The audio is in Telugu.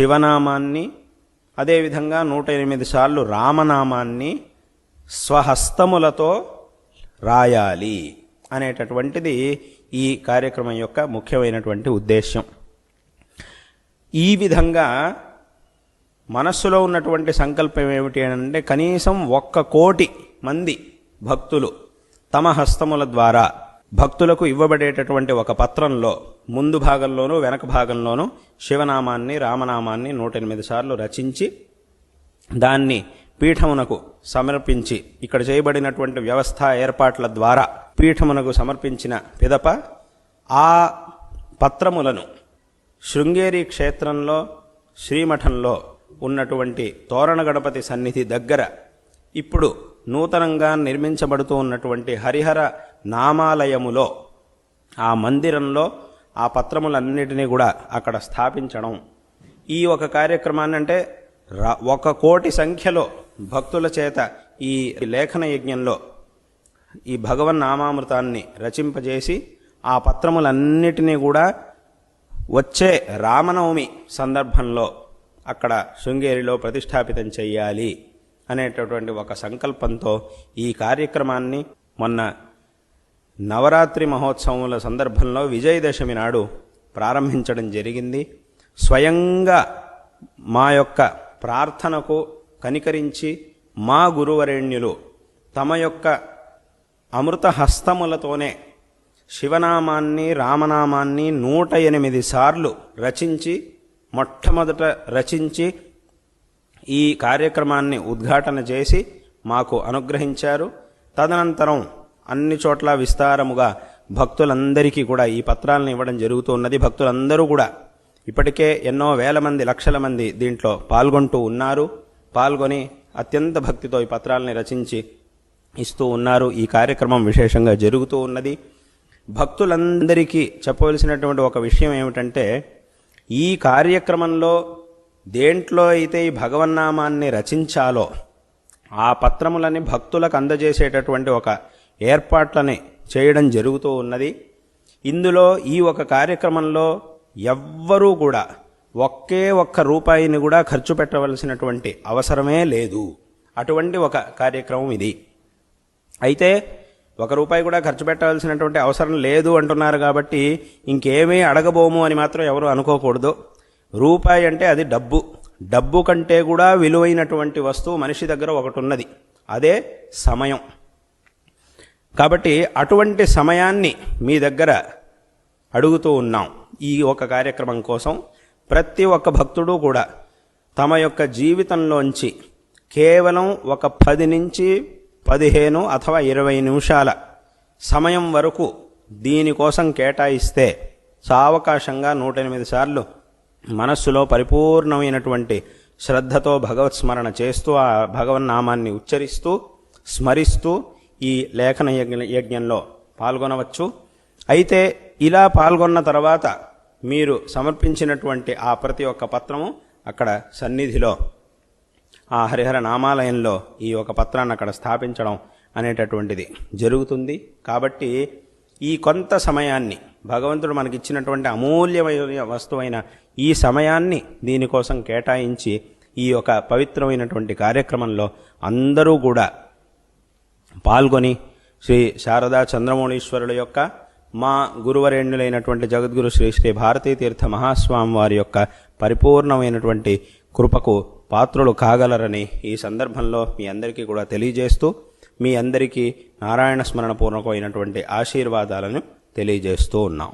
శివనామాన్ని అదేవిధంగా నూట ఎనిమిది సార్లు రామనామాన్ని స్వహస్తములతో రాయాలి అనేటటువంటిది ఈ కార్యక్రమం యొక్క ముఖ్యమైనటువంటి ఉద్దేశ్యం. ఈ విధంగా మనస్సులో ఉన్నటువంటి సంకల్పం ఏమిటి అంటే కనీసం ఒక్క కోటి మంది భక్తులు తమ హస్తముల ద్వారా భక్తులకు ఇవ్వబడేటటువంటి ఒక పత్రంలో ముందు భాగంలోనూ వెనక భాగంలోనూ శివనామాన్ని రామనామాన్ని నూట ఎనిమిది సార్లు రచించి దాన్ని పీఠమునకు సమర్పించి ఇక్కడ చేయబడినటువంటి వ్యవస్థ ఏర్పాట్ల ద్వారా పీఠమునకు సమర్పించిన పిదప ఆ పత్రములను శృంగేరి క్షేత్రంలో శ్రీమఠంలో ఉన్నటువంటి తోరణ గణపతి సన్నిధి దగ్గర ఇప్పుడు నూతనంగా నిర్మించబడుతూ ఉన్నటువంటి హరిహర నామాలయములో ఆ మందిరంలో ఆ పత్రములన్నిటినీ కూడా అక్కడ స్థాపించడం. ఈ ఒక కార్యక్రమాన్ని అంటే ఒక కోటి సంఖ్యలో భక్తుల చేత ఈ లేఖన యజ్ఞంలో ఈ భగవన్ నామామృతాన్ని రచింపజేసి ఆ పత్రములన్నిటినీ కూడా వచ్చే రామనవమి సందర్భంలో అక్కడ శృంగేరిలో ప్రతిష్టాపితం చెయ్యాలి అనేటటువంటి ఒక సంకల్పంతో ఈ కార్యక్రమాన్ని మొన్న నవరాత్రి మహోత్సవముల సందర్భంలో విజయదశమి నాడు ప్రారంభించడం జరిగింది. స్వయంగా మా యొక్క ప్రార్థనకు కనికరించి మా గురువరేణ్యులు తమ యొక్క అమృత హస్తములతోనే శివనామాన్ని రామనామాన్ని నూట ఎనిమిది సార్లు రచించి మొట్టమొదట రచించి ఈ కార్యక్రమాన్ని ఉద్ఘాటన చేసి మాకు అనుగ్రహించారు. తదనంతరం అన్ని చోట్ల విస్తారముగా భక్తులందరికీ కూడా ఈ పత్రాలను ఇవ్వడం జరుగుతూ ఉన్నది. భక్తులందరూ కూడా ఇప్పటికే ఎన్నో వేల మంది లక్షల మంది దీంట్లో పాల్గొంటూ ఉన్నారు. పాల్గొని అత్యంత భక్తితో ఈ పత్రాలని రచించి ఇస్తూ ఉన్నారు. ఈ కార్యక్రమం విశేషంగా జరుగుతూ ఉన్నది. భక్తులందరికీ చెప్పవలసినటువంటి ఒక విషయం ఏమిటంటే ఈ కార్యక్రమంలో దేంట్లో అయితే ఈ భగవన్నామాన్ని రచించాలో ఆ పత్రములని భక్తులకు అందజేసేటటువంటి ఒక ఏర్పాట్లని చేయడం జరుగుతూ ఉన్నది. ఇందులో ఈ ఒక కార్యక్రమంలో ఎవ్వరూ కూడా ఒకే ఒక్క రూపాయిని కూడా ఖర్చు పెట్టవలసినటువంటి అవసరమే లేదు. అటువంటి ఒక కార్యక్రమం ఇది. అయితే ఒక రూపాయి కూడా ఖర్చు పెట్టవలసినటువంటి అవసరం లేదు అంటున్నారు కాబట్టి ఇంకేమీ అడగబోము అని మాత్రం ఎవరు అనుకోకూడదు. రూపాయి అంటే అది డబ్బు. డబ్బు కంటే కూడా విలువైనటువంటి వస్తువు మనిషి దగ్గర ఒకటి ఉన్నది. అదే సమయం. కాబట్టి అటువంటి సమయాన్ని మీ దగ్గర అడుగుతూ ఉన్నాం ఈ ఒక కార్యక్రమం కోసం. ప్రతి ఒక్క భక్తుడు కూడా తమ యొక్క జీవితంలోంచి కేవలం ఒక పది నుంచి పదిహేను అథవా ఇరవై నిమిషాల సమయం వరకు దీనికోసం కేటాయిస్తే సావకాశంగా నూట ఎనిమిది సార్లు మనస్సులో పరిపూర్ణమైనటువంటి శ్రద్ధతో భగవత్ స్మరణ చేస్తూ ఆ భగవన్నామాన్ని ఉచ్చరిస్తూ స్మరిస్తూ ఈ లేఖన యజ్ఞంలో పాల్గొనవచ్చు. అయితే ఇలా పాల్గొన్న తర్వాత మీరు సమర్పించినటువంటి ఆ ప్రతి ఒక్క పత్రము అక్కడ సన్నిధిలో ఆ హరిహర నామాలయంలో ఈ ఒక పత్రాన్ని అక్కడ స్థాపించడం అనేటటువంటిది జరుగుతుంది. కాబట్టి ఈ కొంత సమయాన్ని భగవంతుడు మనకిచ్చినటువంటి అమూల్యమైన వస్తువైన ఈ సమయాన్ని దీనికోసం కేటాయించి ఈ యొక్క పవిత్రమైనటువంటి కార్యక్రమంలో అందరూ కూడా పాల్గొని శ్రీ శారదా చంద్రమౌళీశ్వరుల యొక్క మా గురువరేణులైనటువంటి జగద్గురు శ్రీ శ్రీ భారతీ తీర్థ మహాస్వామి వారి యొక్క పరిపూర్ణమైనటువంటి కృపకు పాత్రులు కాగలరని ఈ సందర్భంలో మీ అందరికీ కూడా తెలియజేస్తూ మీ అందరికీ నారాయణ స్మరణ పూర్వకమైనటువంటి ఆశీర్వాదాలను తెలియజేస్తూ ఉన్నాం.